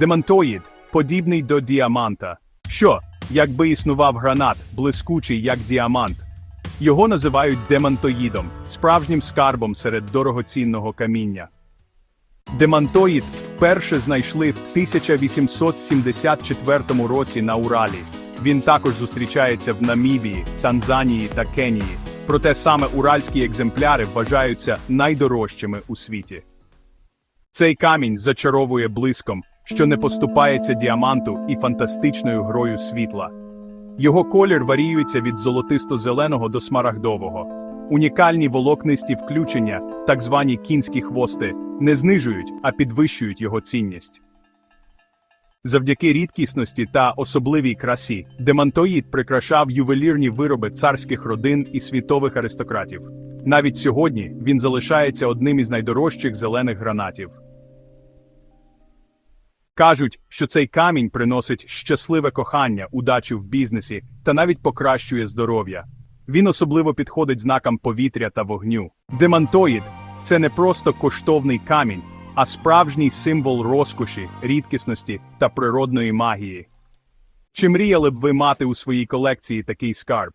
Демонтоїд подібний до діаманта. Що, якби існував гранат, блискучий як діамант. Його називають демантоїдом, справжнім скарбом серед дорогоцінного каміння. Демантоїд вперше знайшли в 1874 році на Уралі. Він також зустрічається в Намібії, Танзанії та Кенії. Проте саме уральські екземпляри вважаються найдорожчими у світі. Цей камінь зачаровує блиском, що не поступається діаманту і фантастичною грою світла. Його колір варіюється від золотисто-зеленого до смарагдового. Унікальні волокнисті включення, так звані кінські хвости, не знижують, а підвищують його цінність. Завдяки рідкісності та особливій красі, демантоїд прикрашав ювелірні вироби царських родин і світових аристократів. Навіть сьогодні він залишається одним із найдорожчих зелених гранатів. Кажуть, що цей камінь приносить щасливе кохання, удачу в бізнесі та навіть покращує здоров'я. Він особливо підходить знакам повітря та вогню. Демантоїд це не просто коштовний камінь, а справжній символ розкоші, рідкісності та природної магії. Чи мріяли б ви мати у своїй колекції такий скарб?